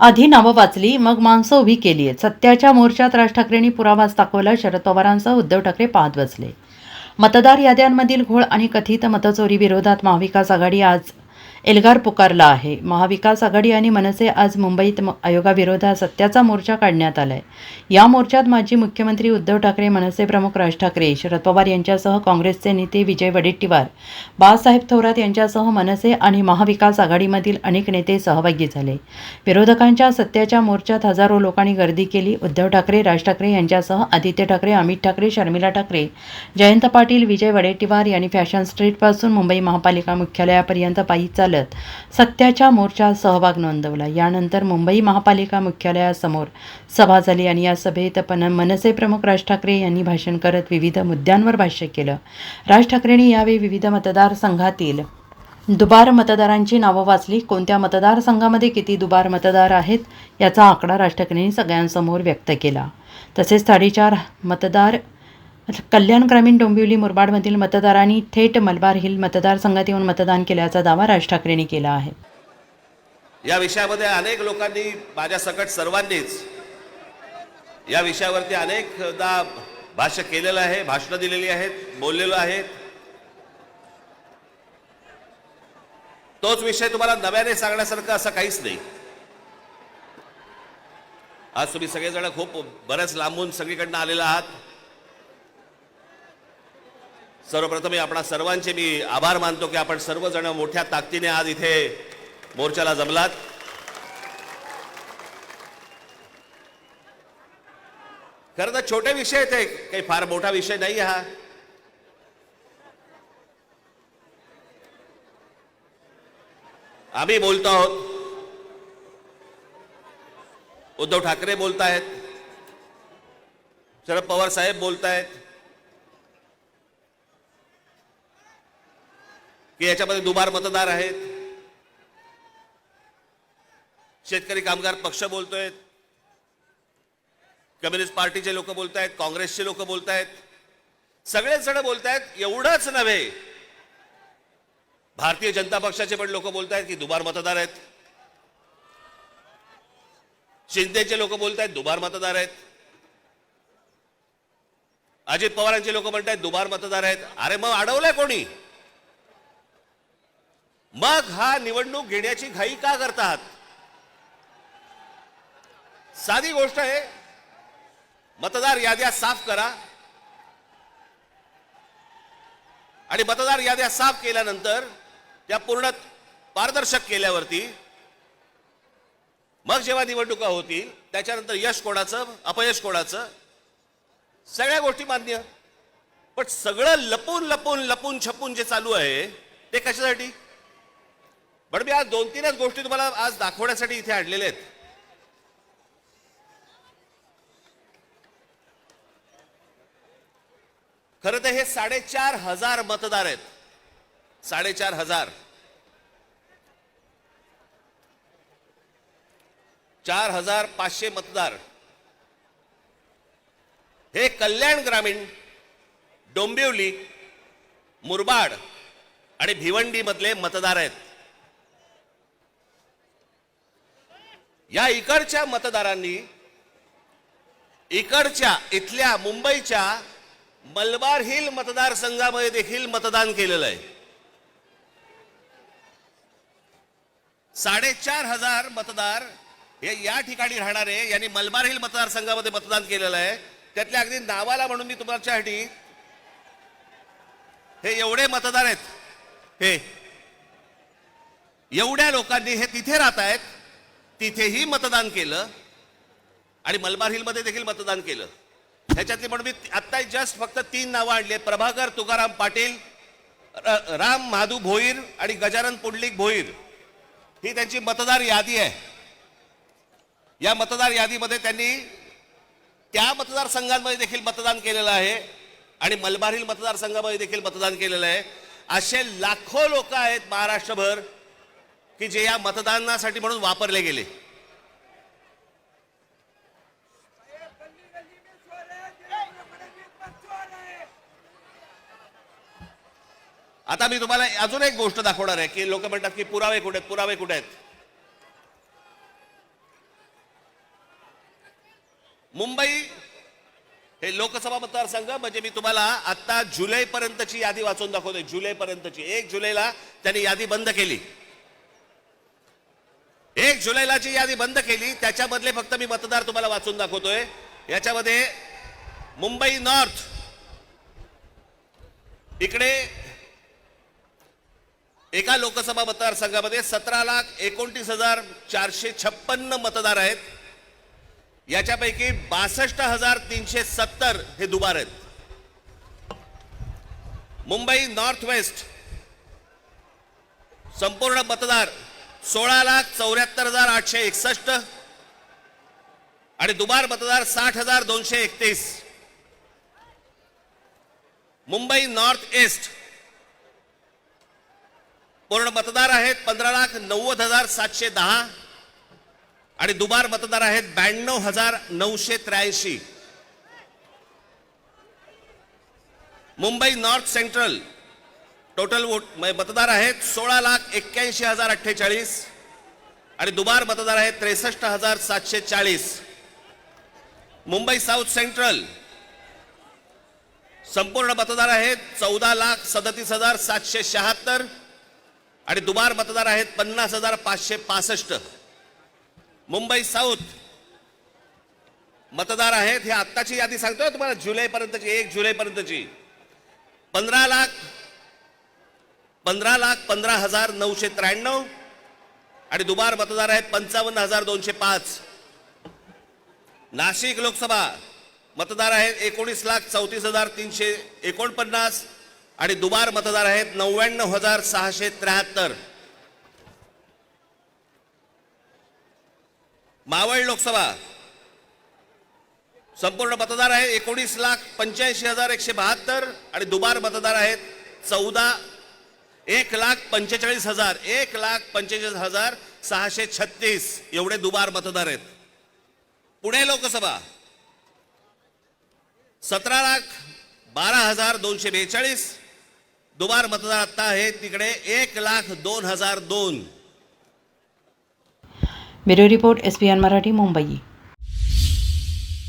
आधी नावं वाचली मग माणसं उभी केली. आहेत सत्याच्या मोर्चात राज ठाकरेंनी पुरावाच दाखवला शरद पवारांसह उद्धव ठाकरे पाहत बसले. मतदार याद्यांमधील घोळ आणि कथित मतचोरी विरोधात महाविकास आघाडी आज एल्गार पुकारला आहे. महाविकास आघाडी आणि मनसे आज मुंबईत आयोगाविरोधात सत्याचा मोर्चा काढण्यात आलाय. या मोर्चात माजी मुख्यमंत्री उद्धव ठाकरे मनसे प्रमुख राज ठाकरे शरद पवार यांच्यासह काँग्रेसचे नेते विजय वडेट्टीवार बाळासाहेब थोरात यांच्यासह मनसे आणि महाविकास आघाडीमधील अनेक नेते सहभागी झाले. विरोधकांच्या सत्याच्या मोर्चात हजारो लोकांनी गर्दी केली. उद्धव ठाकरे राज ठाकरे यांच्यासह आदित्य ठाकरे अमित ठाकरे शर्मिला ठाकरे जयंत पाटील विजय वडेट्टीवार यांनी फॅशन स्ट्रीटपासून मुंबई महापालिका मुख्यालयापर्यंत पायी चालत सत्याच्या मोर्चात सहभाग नोंदवला. यानंतर मुंबई महापालिका मुख्यालयासमोर सभा झाली आणि या सभेत पण मनसे प्रमुख राज ठाकरे यांनी भाषण करत विविध मुद्द्यांवर भाष्य केलं. राज ठाकरेंनी यावेळी विविध मतदारसंघातील दुबार मतदारांची नावं वाचली. कोणत्या मतदारसंघामध्ये किती दुबार मतदार आहेत याचा आकडा राज ठाकरेंनी सगळ्यांसमोर व्यक्त केला. तसेच साडेचार मतदार कल्याण ग्रामीण डोंबिवली मुरबाडमधील मतदारांनी थेट मलबार हिल मतदारसंघात येऊन मतदान केल्याचा दावा राज ठाकरेंनी केला आहे. या विषयामध्ये अनेक लोकांनी माझ्या सकट सर्वांनीच या विषयावरती अनेकदा भाष्य केलेलं आहे भाषणं दिलेली आहेत बोललेलो आहेत. तोच विषय तुम्हाला नव्याने सांगण्यासारखं असं काहीच नाही. आज तुम्ही सगळेजण खूप बऱ्याच लांबून सगळीकडनं आलेला आहात. सर्वप्रथम आपणा सर्वांचे मी आभार मानतो की आपण सर्वजण मोठ्या ताकदीने आज इथे मोर्चाला जमलात. खरं तर छोटे विषय आहेत काही फार मोठा विषय नाही हा. आम्ही बोलतो आहोत. उद्धव ठाकरे बोलतायत. शरद पवार साहेब बोलतायत. की याच्यामध्ये दुबार मतदार आहेत. शेतकरी कामगार पक्ष बोलतोय कम्युनिस्ट पार्टीचे लोक बोलतायत काँग्रेसचे लोक बोलतायत. सगळेच जण बोलतायत एवढंच नव्हे. भारतीय जनता पक्षाचे पण लोक बोलतायत की दुबार मतदार आहेत. शिंदेचे लोक बोलतायत दुबार मतदार आहेत. अजित पवारांचे लोक म्हणतायत दुबार मतदार आहेत. अरे मग अडवलंय कोणी? मग हा निवडणूक घेण्याची घाई का करतात? साधी गोष्ट आहे मतदार याद्या साफ करा. आणि मतदार याद्या साफ केल्यानंतर त्या पूर्ण पारदर्शक केल्यावरती मग जेव्हा निवडणुका होतील त्याच्यानंतर यश कोणाचं अपयश कोणाचं? सगळ्या गोष्टी मान्य. पण सगळं लपून लपून लपून छपून जे चालू आहे ते कशासाठी? पण मी आज दोन तीनच गोष्टी तुम्हाला आज दाखवण्यासाठी इथे आणलेल्या आहेत. खरं तर हे साडेचार हजार मतदार आहेत. साडेचार हजार. चार हजार पाचशे मतदार. हे कल्याण ग्रामीण डोंबिवली मुरबाड आणि भिवंडी मधले मतदार आहेत. या इकडच्या मतदारांनी इकडच्या इथल्या मुंबईच्या मलबार हिल मतदारसंघामध्ये देखील मतदान केलेलं आहे. साडेचार हजार मतदार हे या ठिकाणी राहणारे यांनी मलबार हिल मतदारसंघामध्ये मतदान केलेलं आहे. त्यातल्या अगदी नावाला म्हणून मी तुमच्यासाठी हे एवढे मतदार आहेत हे एवढ्या लोकांनी हे तिथे राहत आहेत तिथेही मतदान केलं आणि मलबार हिलमध्ये देखील मतदान केलं. ह्याच्यातली म्हणून मी आत्ता जस्ट फक्त तीन नावं आणली प्रभाकर तुकाराम पाटील र- राम माधू भोईर आणि गजानन पुंडलिक भोईर. ही त्यांची मतदार यादी आहे. या मतदार यादीमध्ये त्यांनी त्या मतदारसंघांमध्ये देखील मतदान केलेलं आहे आणि मलबार हिल मतदारसंघामध्ये देखील मतदान केलेलं आहे. असे लाखो लोक आहेत महाराष्ट्रभर. की जे या मतदानासाठी म्हणून वापरले गेले. आता मी तुम्हाला अजून एक गोष्ट दाखवणार आहे की लोक म्हणतात की पुरावे कुठे आहेत पुरावे कुठे आहेत? मुंबई हे लोकसभा मतदारसंघ म्हणजे मी तुम्हाला आता जुलै पर्यंतची यादी वाचून दाखवतोय. जुलै पर्यंतची एक जुलैला त्यांनी यादी बंद केली. एक जुलैला जी यादी बंद केली. त्याच्यामधले फक्त मी मतदार तुम्हाला वाचून दाखवतोय. याच्यामध्ये मुंबई नॉर्थ. इकडे एका लोकसभा मतदारसंघामध्ये सतरा लाख एकोणतीस हजार चारशे छप्पन्न मतदार आहेत. याच्यापैकी बासष्ट हजार तीनशे सत्तर हे दुबार आहेत. Mumbai north west. संपूर्ण मतदार सोळा लाख चौऱ्याहत्तर हजार आठशे एकसष्ट आणि दुबार मतदार साठ हजार दोनशे एकतीस. Mumbai north east. पूर्ण मतदार आहेत पंधरा लाख नव्वद हजार सातशे दहा आणि दुबार मतदार आहेत ब्याण्णव हजार नऊशे त्र्याऐंशी. Mumbai north central. Total vote मतदार आहेत सोळा लाख एक्क्याऐंशी हजार अठ्ठेचाळीस आणि दुबार मतदार आहेत त्रेसष्ट हजार सातशे चाळीस. मुंबई साऊथ सेंट्रल संपूर्ण मतदार आहेत चौदा लाख सदतीस हजार सातशे शहात्तर आणि दुबार मतदार आहेत पन्नास हजार पाचशे पासष्ट. मुंबई साऊथ मतदार आहेत हे आत्ताची यादी सांगतोय तुम्हाला जुलैपर्यंतची एक जुलैपर्यंतची. पंधरा लाख पंधरा लाख पंधरा हजार नऊशे त्र्याण्णव आणि दुबार मतदार आहेत पंचावन्न हजार दोनशे पाच. नाशिक लोकसभा मतदार आहेत एकोणीस लाख चौतीस हजार तीनशे एकोणपन्नास आणि दुबार मतदार आहेत नव्याण्णव हजार सहाशे त्र्याहत्तर. मावळ लोकसभा संपूर्ण मतदार आहे एकोणीस लाख पंच्याऐंशी हजार एकशे बहात्तर आणि दुबार मतदार आहेत चौदा एक लाख पंचेचाळीस हजार एक लाख पंचेचाळीस हजार सहाशे छत्तीस एवढे दुबार मतदार आहेत. पुणे लोकसभा सतरा लाख बारा हजार दोनशे बेचाळीस दुबार मतदार आता आहे तिकडे एक लाख दोन हजार दोन. Bureau report S P N Marathi Mumbai.